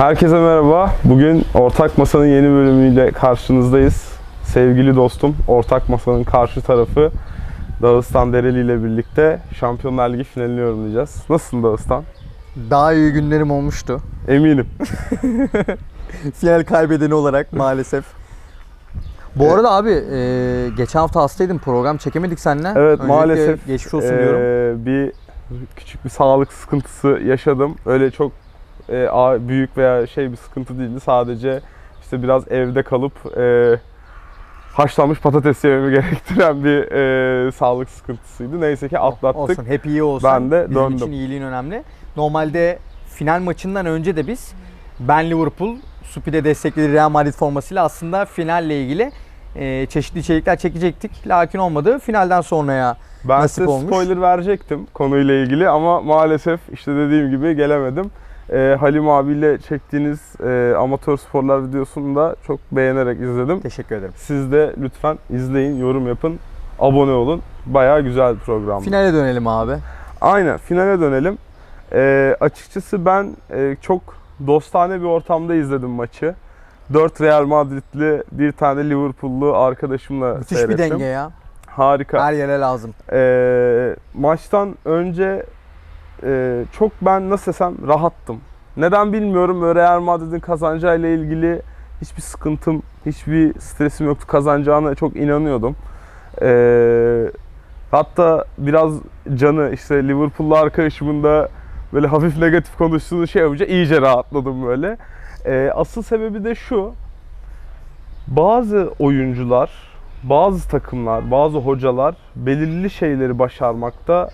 Herkese merhaba. Bugün Ortak Masa'nın yeni bölümüyle karşınızdayız. Sevgili dostum, Ortak Masa'nın karşı tarafı Dağıstan Dereli ile birlikte Şampiyonlar Ligi finalini yorumlayacağız. Nasılsın Dağıstan? Daha iyi günlerim olmuştu. Eminim. Final kaybedeni olarak maalesef. Bu Evet. arada abi e, geçen hafta hastaydım program çekemedik seninle. Evet Öncelikle maalesef Geçmiş olsun diyorum. eee, bir küçük bir sağlık sıkıntısı yaşadım. Öyle çok ağır- büyük veya şey bir sıkıntı değildi. Sadece işte biraz evde kalıp eee, haşlanmış patates yememi gerektiren bir eee, sağlık sıkıntısıydı. Neyse ki atlattık. Olsun hep iyi olsun. Ben de Bizim döndüm. için iyiliğin önemli. Normalde final maçından önce de biz ben Liverpool, Supi'de desteklediği Real Madrid formasıyla aslında finalle ilgili e, çeşitli içerikler çekecektik. Lakin olmadı. Finalden sonraya Ben Nasip size olmuş. spoiler verecektim konuyla ilgili ama maalesef işte dediğim gibi gelemedim. Ee, Halim abiyle çektiğiniz e, amatör sporlar videosunu da çok beğenerek izledim. teşekkür ederim. Siz de lütfen izleyin, yorum yapın, abone olun. Bayağı güzel bir program. Finale dönelim abi. Aynen finale dönelim. Ee, açıkçası ben e, çok dostane bir ortamda izledim maçı. 4 Real Madridli, bir tane Liverpool'lu arkadaşımla Müthiş seyrettim. bir denge ya. Harika. Her yere lazım. Ee, maçtan önce e, çok ben nasıl desem rahattım. Neden bilmiyorum. Böyle Real Madrid'in kazanacağıyla ilgili hiçbir sıkıntım, hiçbir stresim yoktu. Kazanacağına çok inanıyordum. Ee, hatta biraz canı işte Liverpool'lu arkadaşımın da böyle hafif negatif konuştuğunu şey yapınca iyice rahatladım böyle. Ee, asıl sebebi de şu. Bazı oyuncular, bazı takımlar, bazı hocalar belirli şeyleri başarmakta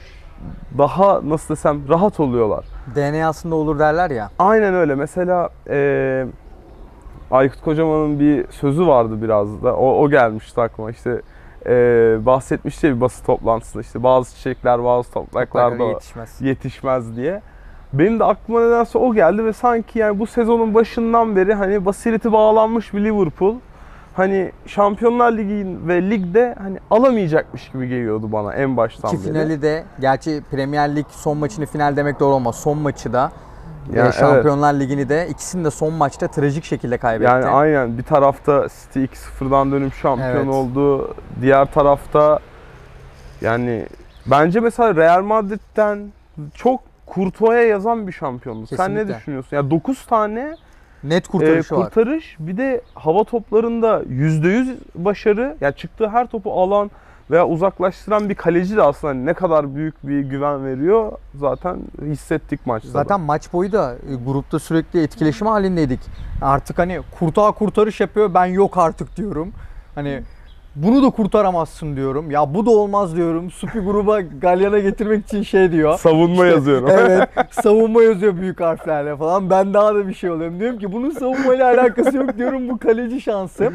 daha nasıl desem rahat oluyorlar. DNA'sında olur derler ya. Aynen öyle. Mesela eee Aykut Kocaman'ın bir sözü vardı biraz da. O, o gelmişti aklıma. İşte eee bahsetmişti ya bir basın toplantısında. İşte bazı çiçekler bazı topraklarda yetişmez. yetişmez diye. Benim de aklıma nedense o geldi ve sanki yani bu sezonun başından beri hani basireti bağlanmış bir Liverpool hani Şampiyonlar Ligi ve ligde hani alamayacakmış gibi geliyordu bana en baştan Ki beri. finali de gerçi Premier Lig son maçını final demek doğru olmaz. Son maçı da Ya, ve evet. Şampiyonlar Ligi'ni de ikisini de son maçta trajik şekilde kaybetti. Yani aynen bir tarafta City 2-0'dan dönüp şampiyon Evet. oldu. Diğer tarafta yani bence mesela Real Madrid'den çok Kurtuğa'ya yazan bir şampiyonluk. Sen ne düşünüyorsun? Ya 9 tane Net e, kurtarışı var. kurtarış bir de hava toplarında %100 başarı. Ya çıktığı her topu alan veya uzaklaştıran bir kaleci de aslında ne kadar büyük bir güven veriyor zaten hissettik maçta. da. Zaten maç boyu da e, grupta sürekli etkileşim halindeydik. Artık hani kurtağa kurtarış yapıyor ben yok artık diyorum. Hani bunu da kurtaramazsın diyorum. Ya bu da olmaz diyorum. Supi gruba galyana getirmek için şey diyor. savunma İşte, yazıyorum. Evet. savunma yazıyor büyük harflerle falan. Ben daha da bir şey oluyorum. Diyorum ki bunun savunmayla alakası yok diyorum. Bu kaleci şansı.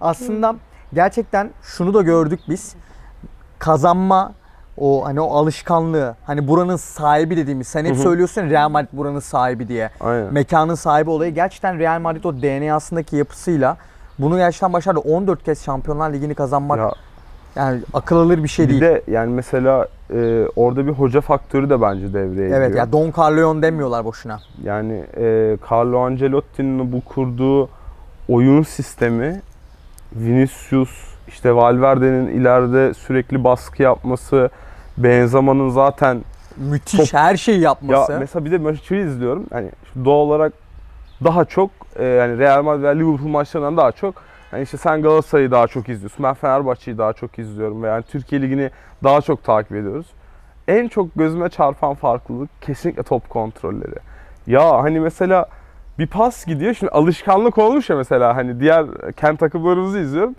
Aslında gerçekten şunu da gördük biz. Kazanma o hani o alışkanlığı hani buranın sahibi dediğimiz sen hep söylüyorsun Real Madrid buranın sahibi diye. Aynen. Mekanın sahibi olayı gerçekten Real Madrid o DNA'sındaki yapısıyla bunu gerçekten başardı. 14 kez Şampiyonlar Ligi'ni kazanmak Ya yani akıl alır bir şey bir değil. de yani mesela e, orada bir hoca faktörü de bence devreye Evet giriyor. ya Don Carleone demiyorlar boşuna. Yani e, Carlo Ancelotti'nin bu kurduğu oyun sistemi Vinicius, işte Valverde'nin ileride sürekli baskı yapması, Benzema'nın zaten Müthiş Top- her şeyi ya yapması. mesela bir de maçı izliyorum. Hani doğal olarak daha çok e, yani Real Madrid ve Liverpool maçlarından daha çok hani işte sen Galatasaray'ı daha çok izliyorsun. Ben Fenerbahçe'yi daha çok izliyorum ve yani Türkiye Ligi'ni daha çok takip ediyoruz. En çok gözüme çarpan farklılık kesinlikle top kontrolleri. Ya hani mesela bir pas gidiyor. Şimdi alışkanlık olmuş ya mesela hani diğer kent takımlarımızı izliyorum.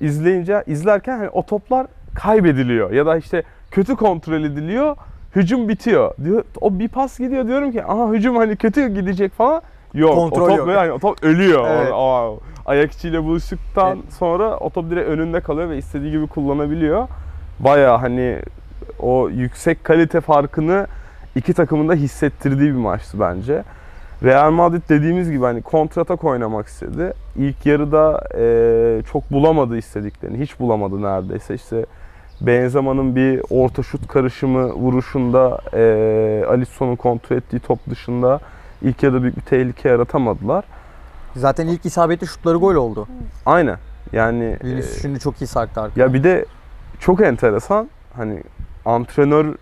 İzleyince izlerken hani o toplar kaybediliyor ya da işte kötü kontrol ediliyor. Hücum bitiyor. Diyor o bir pas gidiyor diyorum ki aha hücum hani kötü gidecek falan. Yok. Kontrol o top yok. böyle hani o top ölüyor. Evet. Aa, ayak içiyle buluştuktan Evet. sonra o top direkt önünde kalıyor ve istediği gibi kullanabiliyor. Baya hani o yüksek kalite farkını iki takımın da hissettirdiği bir maçtı bence. Real Madrid dediğimiz gibi hani kontratak oynamak istedi. İlk yarıda eee, çok bulamadı istediklerini. Hiç bulamadı neredeyse. İşte Benzema'nın bir orta şut karışımı vuruşunda eee Alisson'un kontrol ettiği top dışında ilk yarıda büyük bir tehlike yaratamadılar. Zaten ilk isabetli şutları gol oldu. Aynen. Yani Vinicius e, şimdi çok iyi sarktı arkaya. ya bir de çok enteresan hani antrenör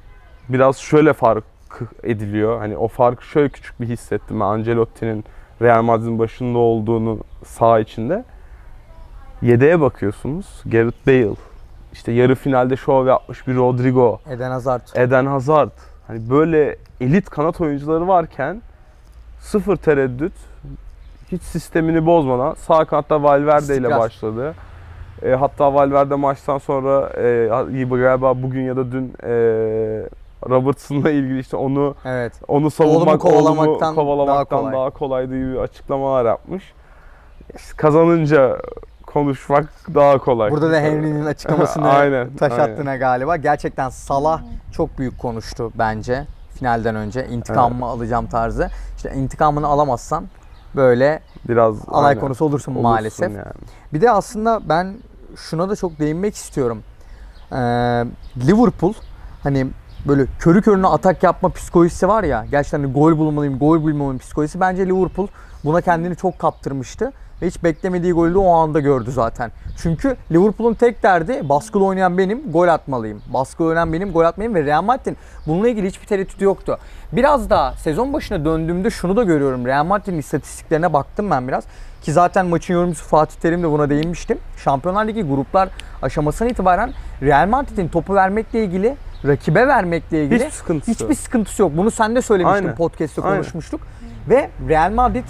biraz şöyle fark ediliyor. Hani o farkı şöyle küçük bir hissettim ben Ancelotti'nin Real Madrid'in başında olduğunu sağ içinde. Yedeğe bakıyorsunuz. Gareth Bale. işte yarı finalde şov yapmış bir Rodrigo. Eden Hazard. Eden Hazard. Hani böyle elit kanat oyuncuları varken sıfır tereddüt hiç sistemini bozmadan sağ kanatta Valverde ile başladı. E, hatta Valverde maçtan sonra e, galiba bugün ya da dün e, Robertson'la ilgili işte onu Evet. onu savunmak, Oğlumu oğlumu kovalamaktan kovalamaktan, daha daha, kolay. kolay. gibi açıklamalar yapmış. İşte kazanınca konuşmak daha kolay. Burada da Henry'nin açıklamasını Aynen, taş aynen. attığına galiba. Gerçekten Salah çok büyük konuştu bence finalden önce. İntikamımı alacağım tarzı. İşte intikamını alamazsan böyle Biraz alay aynen. konusu olursun, Olursun maalesef. yani. Bir de aslında ben şuna da çok değinmek istiyorum. Ee, Liverpool hani böyle körü körüne atak yapma psikolojisi var ya. Gerçekten hani gol bulmalıyım, gol bulmalıyım psikolojisi. Bence Liverpool buna kendini çok kaptırmıştı. Ve hiç beklemediği golü de o anda gördü zaten. Çünkü Liverpool'un tek derdi baskılı oynayan benim, gol atmalıyım. Baskılı oynayan benim, gol atmalıyım ve Real Madrid'in bununla ilgili hiçbir tereddütü yoktu. Biraz daha sezon başına döndüğümde şunu da görüyorum. Real Madrid'in istatistiklerine baktım ben biraz. Ki zaten maçın yorumcusu Fatih Terim de buna değinmiştim. Şampiyonlar Ligi gruplar aşamasından itibaren Real Madrid'in topu vermekle ilgili, rakibe vermekle ilgili Hiçbir sıkıntısı hiçbir yok. sıkıntısı yok. Bunu sen de söylemiştin Aynen. podcast'te Aynen. konuşmuştuk. Ve Real Madrid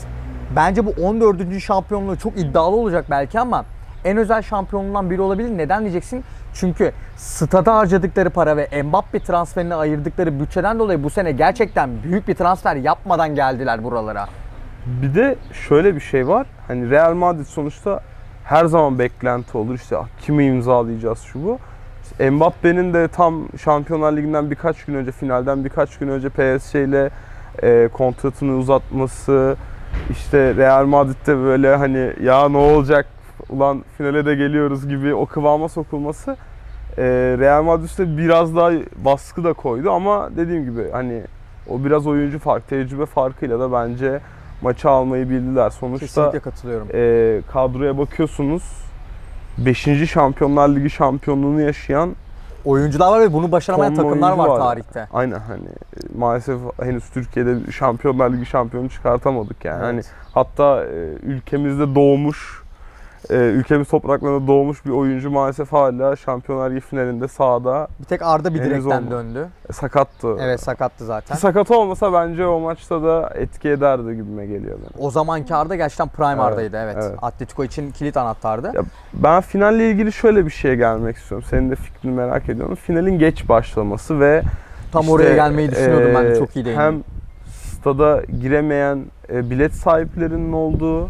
bence bu 14. şampiyonluğu çok iddialı olacak belki ama en özel şampiyonluğundan biri olabilir. Neden diyeceksin? Çünkü stada harcadıkları para ve Mbappe transferine ayırdıkları bütçeden dolayı bu sene gerçekten büyük bir transfer yapmadan geldiler buralara. Bir de şöyle bir şey var. Hani Real Madrid sonuçta her zaman beklenti olur. İşte "Ah, kimi imzalayacağız şu bu. İşte Mbappe'nin de tam Şampiyonlar Ligi'nden birkaç gün önce, finalden birkaç gün önce PSG ile e, kontratını uzatması, işte Real Madrid'de böyle hani ya ne olacak ulan finale de geliyoruz gibi o kıvama sokulması e, Real Madrid'de biraz daha baskı da koydu ama dediğim gibi hani o biraz oyuncu fark, tecrübe farkıyla da bence maçı almayı bildiler. Sonuçta Kesinlikle katılıyorum. e, kadroya bakıyorsunuz 5. Şampiyonlar Ligi şampiyonluğunu yaşayan Oyuncular var ve bunu başaramayan tonla takımlar oyuncu var tarihte. Aynen hani maalesef henüz Türkiye'de Şampiyonlar Ligi şampiyonu çıkartamadık yani. Hani Evet. hatta e, ülkemizde doğmuş e, ülkemiz topraklarında doğmuş bir oyuncu maalesef hala Şampiyonlar Ligi finalinde sahada Bir tek Arda bir direkten döndü. e, sakattı. Evet sakattı zaten. Sakat olmasa bence o maçta da etki ederdi gibime geliyor benim. O zamanki Arda gerçekten prime Evet, Arda'ydı evet. evet. Atletico için kilit anahtardı. Ya Ben finalle ilgili şöyle bir şeye gelmek istiyorum. Senin de fikrini merak ediyorum. Finalin geç başlaması ve Tam işte, oraya gelmeyi düşünüyordum ben de e, çok iyi değindin. Hem stada giremeyen e, bilet sahiplerinin olduğu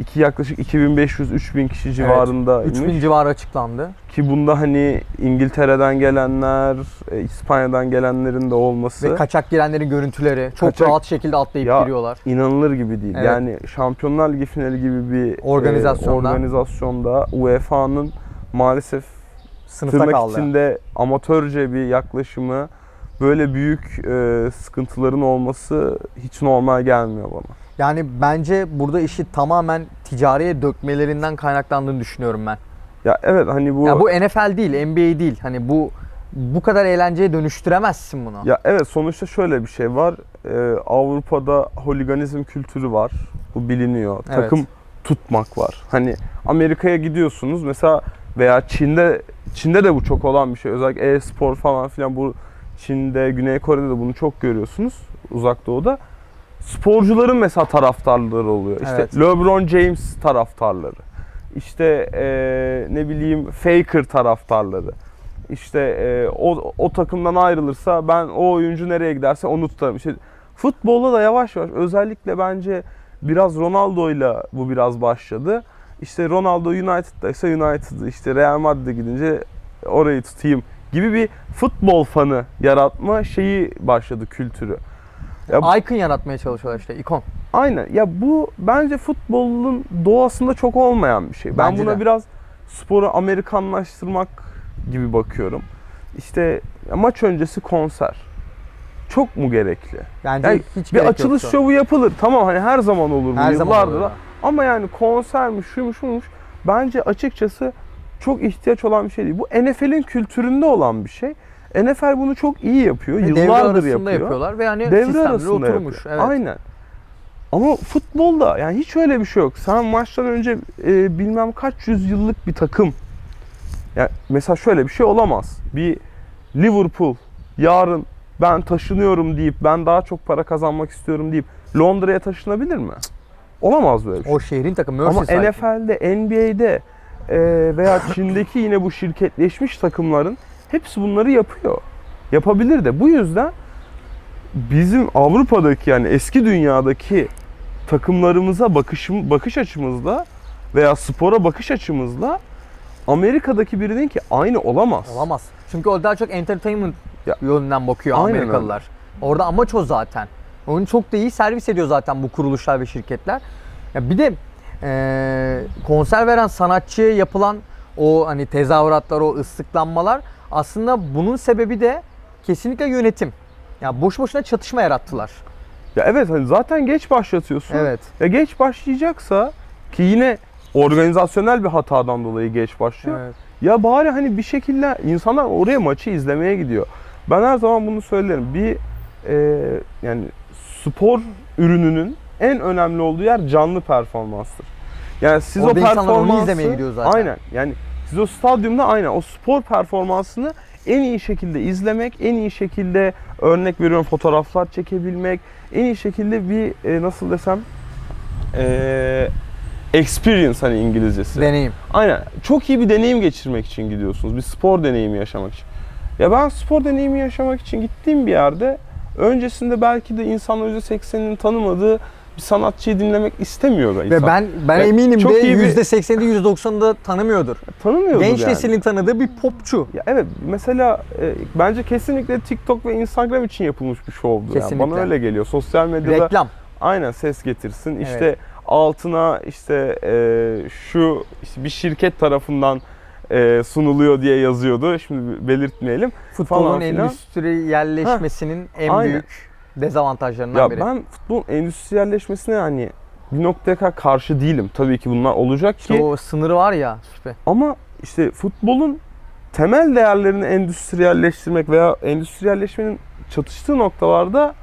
iki yaklaşık 2500-3000 kişi civarında 3000 civarı açıklandı. ki bunda hani İngiltere'den gelenler, e, İspanya'dan gelenlerin de olması Ve kaçak girenlerin görüntüleri çok Kaçak- rahat şekilde atlayıp Ya, giriyorlar. inanılır gibi değil. Evet. Yani Şampiyonlar Ligi finali gibi bir Organizasyonda. e, organizasyonda UEFA'nın maalesef Sınıfta tırnak kaldı. içinde amatörce bir yaklaşımı böyle büyük e, sıkıntıların olması hiç normal gelmiyor bana. Yani bence burada işi tamamen ticariye dökmelerinden kaynaklandığını düşünüyorum ben. Ya evet hani bu, Ya bu NFL değil, NBA değil. Hani bu bu kadar eğlenceye dönüştüremezsin bunu. ya evet sonuçta şöyle bir şey var. E, Avrupa'da holiganizm kültürü var. Bu biliniyor. Evet. Takım tutmak var. Hani Amerika'ya gidiyorsunuz mesela veya Çin'de Çin'de de bu çok olan bir şey. Özellikle e-spor falan filan bu Çin'de, Güney Kore'de de bunu çok görüyorsunuz. Uzak Doğu'da. Sporcuların mesela taraftarları oluyor. İşte Evet. LeBron James taraftarları. İşte eee, ne bileyim Faker taraftarları. İşte eee, o, o takımdan ayrılırsa ben o oyuncu nereye giderse onu tutarım. İşte futbolda da yavaş yavaş özellikle bence biraz Ronaldo'yla bu biraz başladı. İşte Ronaldo United'daysa United'ı işte Real Madrid'e gidince orayı tutayım gibi bir futbol fanı yaratma şeyi başladı kültürü. Ya, Icon yaratmaya çalışıyorlar işte, ikon. aynen. Ya bu bence futbolun doğasında çok olmayan bir şey. Ben Bence buna de. biraz sporu Amerikanlaştırmak gibi bakıyorum. İşte ya maç öncesi konser. çok mu gerekli? Bence Yani hiç bir gerek açılış yoktu. şovu yapılır. Tamam hani her zaman olur bu Her zaman yıllardır olur. da. Ama yani konsermiş, şuymuş, şuymuş. Bence açıkçası çok ihtiyaç olan bir şey değil. Bu NFL'in kültüründe olan bir şey. NFL bunu çok iyi yapıyor. Ve devre Yıllardır arasında yapıyor. yapıyorlar ve hani Devre arasında oturmuş. yapıyor. Evet. Aynen. Ama futbolda yani hiç öyle bir şey yok. Sen maçtan önce e, bilmem kaç yüzyıllık bir takım. Yani mesela şöyle bir şey olamaz. Bir Liverpool yarın ben taşınıyorum deyip ben daha çok para kazanmak istiyorum deyip Londra'ya taşınabilir mi? Olamaz böyle bir şey. O şehrin takımı Ama. NFL'de, NBA'de e, veya Çin'deki yine bu şirketleşmiş takımların hepsi bunları yapıyor. Yapabilir de. Bu yüzden bizim Avrupa'daki yani eski dünyadaki takımlarımıza bakışım, bakış açımızla veya spora bakış açımızla Amerika'daki birinin ki aynı olamaz. Olamaz. Çünkü o daha çok entertainment Ya, yönünden bakıyor aynen Amerikalılar. Orada amaç o zaten. Onu çok da iyi servis ediyor zaten bu kuruluşlar ve şirketler. Ya bir de eee, konser veren sanatçıya yapılan o hani tezahüratlar, o ıslıklanmalar aslında bunun sebebi de kesinlikle yönetim. Ya boş boşuna çatışma yarattılar. Ya evet hani zaten geç başlatıyorsun. Evet. Ya geç başlayacaksa ki yine organizasyonel bir hatadan dolayı geç başlıyor. Evet. Ya bari hani bir şekilde insanlar oraya maçı izlemeye gidiyor. Ben her zaman bunu söylerim. Bir e, yani spor ürününün en önemli olduğu yer canlı performanstır. Yani siz Orada o performansı izlemeye gidiyor zaten. Aynen. Yani siz o stadyumda aynen o spor performansını en iyi şekilde izlemek, en iyi şekilde örnek veriyorum fotoğraflar çekebilmek, en iyi şekilde bir e, nasıl desem e, experience hani İngilizcesi. Deneyim. Aynen. Çok iyi bir deneyim geçirmek için gidiyorsunuz. Bir spor deneyimi yaşamak için. Ya ben spor deneyimi yaşamak için gittiğim bir yerde öncesinde belki de insanların %80'inin tanımadığı bir sanatçıyı dinlemek istemiyor da insan. Ve ben ben Ya eminim çok de iyi bir- %80'i %90'ı da tanımıyordur. tanımıyordur Genç yani. neslin tanıdığı bir popçu. Ya evet mesela e, bence kesinlikle TikTok ve Instagram için yapılmış bir şovdu. Yani. Kesinlikle. Bana öyle geliyor. Sosyal medyada Reklam. aynen ses getirsin. İşte Evet. altına işte e, şu işte bir şirket tarafından e, sunuluyor diye yazıyordu. Şimdi belirtmeyelim. Futbolun falan filan. endüstriyelleşmesinin en aynen. büyük dezavantajlarından Ya biri. ben futbolun endüstriyelleşmesine hani bir noktaya kadar karşı değilim. Tabii ki bunlar olacak İşte ki o sınırı var ya. Süper. ama işte futbolun temel değerlerini endüstriyelleştirmek veya endüstriyelleşmenin çatıştığı noktalarda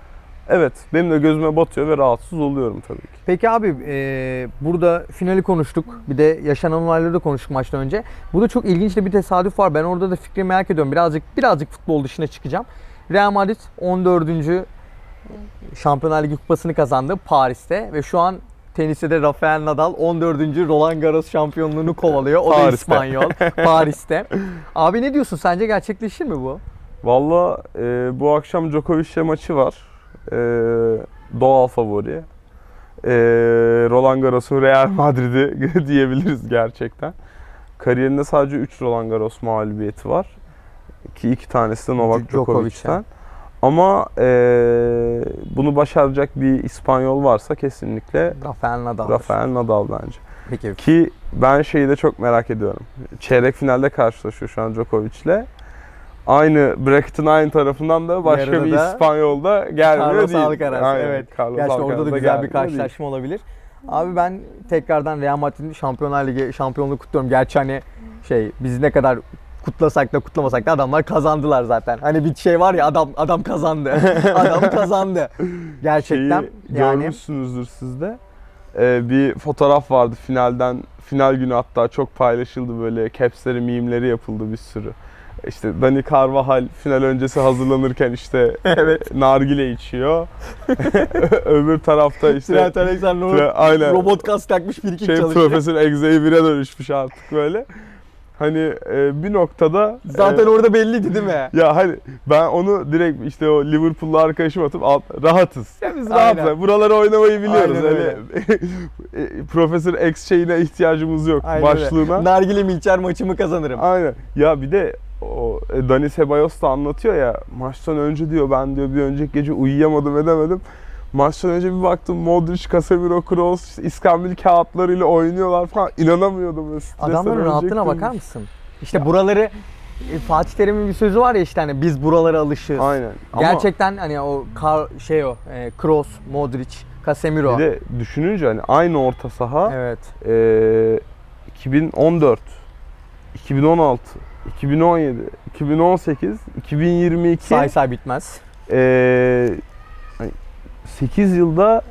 evet benim de gözüme batıyor ve rahatsız oluyorum tabii ki. Peki abi e, burada finali konuştuk. Bir de yaşanan olayları da konuştuk maçtan önce. Burada çok ilginç de bir tesadüf var. Ben orada da fikri merak ediyorum. Birazcık birazcık futbol dışına çıkacağım. Real Madrid 14. Şampiyonlar Ligi kupasını kazandı Paris'te ve şu an teniste de Rafael Nadal 14. Roland Garros şampiyonluğunu kovalıyor. O da. İspanyol. Paris'te. Abi ne diyorsun? Sence gerçekleşir mi bu? Valla e, bu akşam Djokovic'le maçı var. E, doğal favori. E, Roland Garros'u Real Madrid'i diyebiliriz gerçekten. Kariyerinde sadece 3 Roland Garros mağlubiyeti var. Ki iki tanesi de Novak Djokovic'ten. Ama e, bunu başaracak bir İspanyol varsa kesinlikle Rafael Nadal. Rafael Nadal bence. Peki. Ki ben şeyi de çok merak ediyorum. Çeyrek finalde karşılaşıyor şu an Djokovic'le. Aynı bracket'ın aynı tarafından da başka Yarıda bir da İspanyol da gelmiyor Carlos değil. Alcaraz, Aynen, evet. Carlos Gerçi orada Alcaraz da da güzel bir gelmiyor değil. karşılaşma olabilir. Abi ben tekrardan Real Madrid'in Şampiyonlar Ligi şampiyonluğu kutluyorum. Gerçi hani şey biz ne kadar kutlasak da kutlamasak da adamlar kazandılar zaten. Hani bir şey var ya adam adam kazandı. adam kazandı. Gerçekten Şeyi yani görmüşsünüzdür siz de. Ee, bir fotoğraf vardı finalden. Final günü hatta çok paylaşıldı böyle capsleri, mimleri yapıldı bir sürü. İşte Dani Carvajal final öncesi hazırlanırken işte Evet. nargile içiyor. Öbür tarafta işte Trent Alexander aynen. robot kas takmış bir iki şey çalışıyor. Profesör Xavier'e dönüşmüş artık böyle. Hani e, bir noktada Zaten e, orada belliydi değil mi? ya hani ben onu direkt işte o Liverpool'lu arkadaşım atıp alt, rahatız. Ya biz Aynen. rahatız. Buraları oynamayı biliyoruz. Aynen Hani öyle. e, Profesör X şeyine ihtiyacımız yok Aynen öyle. başlığına. Nargile mi içer maçımı kazanırım. Aynen. Ya bir de o e, Dani Ceballos da anlatıyor ya maçtan önce diyor ben diyor bir önceki gece uyuyamadım edemedim. Maçtan önce bir baktım Modric, Casemiro, Kroos işte iskambil kağıtlarıyla oynuyorlar falan. İnanamıyordum. Adamların rahatlığına bakar mısın? İşte buraları e, Fatih Terim'in bir sözü var ya işte hani biz buralara alışığız. Aynen. Ama Gerçekten hani o kar, şey o e, Kroos, Modric, Casemiro. bir de düşününce hani aynı orta saha Evet. Ee, 2014, 2016, 2017, 2018, 2022 Say say bitmez. ee, 8 yılda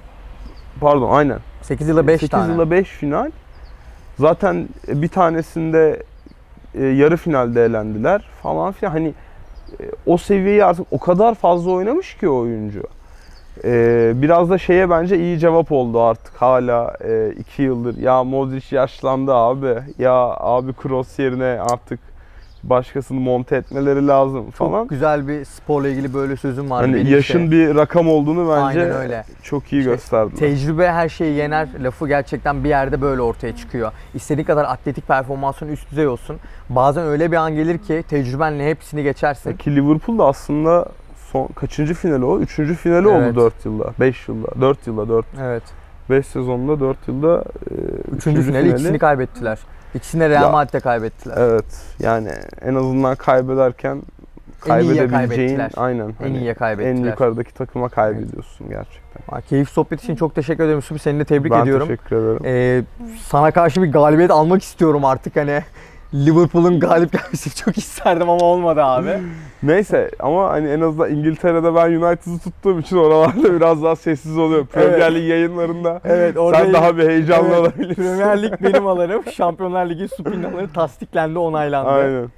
pardon aynen 8 yılda 5 8 tane. yılda 5 final. Zaten bir tanesinde e, yarı finalde elendiler falan filan. Hani e, o seviyeyi artık o kadar fazla oynamış ki o oyuncu. E, biraz da şeye bence iyi cevap oldu artık hala 2 yıldır. Ya Modric yaşlandı abi. Ya abi Kroos yerine artık başkasını monte etmeleri lazım Çok falan. güzel bir sporla ilgili böyle sözüm var. Hani yaşın işte. bir rakam olduğunu bence Aynen öyle. çok iyi Şey, gösterdi. Tecrübe her şeyi yener lafı gerçekten bir yerde böyle ortaya çıkıyor. İstediğin kadar atletik performansın üst düzey olsun. Bazen öyle bir an gelir ki tecrübenle hepsini geçersin. Ki Liverpool da aslında son kaçıncı finali o? Üçüncü finali Evet. oldu 4 yılda. 5 yılda. 4 yılda. 4 Evet. 5 sezonda 4 yılda e, Üçüncü, finali, ikisini kaybettiler. İkisini Real Madrid'de kaybettiler. Evet. Yani en azından kaybederken En kaybedebileceğin kaybettiler. aynen. En hani iyiye kaybettiler. En yukarıdaki takıma kaybediyorsun gerçekten. Ha, Keyif sohbet için çok teşekkür ederim. Yusuf. Seni de tebrik ben ediyorum. teşekkür ederim. Ee, sana karşı bir galibiyet almak istiyorum artık hani. Liverpool'un galip gelmesini çok isterdim ama olmadı abi. Neyse ama hani en azından İngiltere'de ben United'ı tuttuğum için oralarda biraz daha sessiz oluyor. Premier Lig yayınlarında Evet sen daha bir heyecanlı Evet, olabilirsin. Premier Lig benim alırım. Şampiyonlar Ligi supinaları tasdiklendi, onaylandı. Aynen.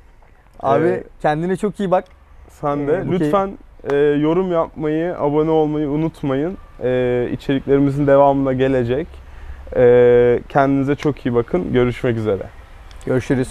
Abi Ee, kendine çok iyi bak. Sen de Ee, key- lütfen e, yorum yapmayı, abone olmayı unutmayın. E, içeriklerimizin devamında gelecek. E, kendinize çok iyi bakın. Görüşmek üzere. Görüşürüz.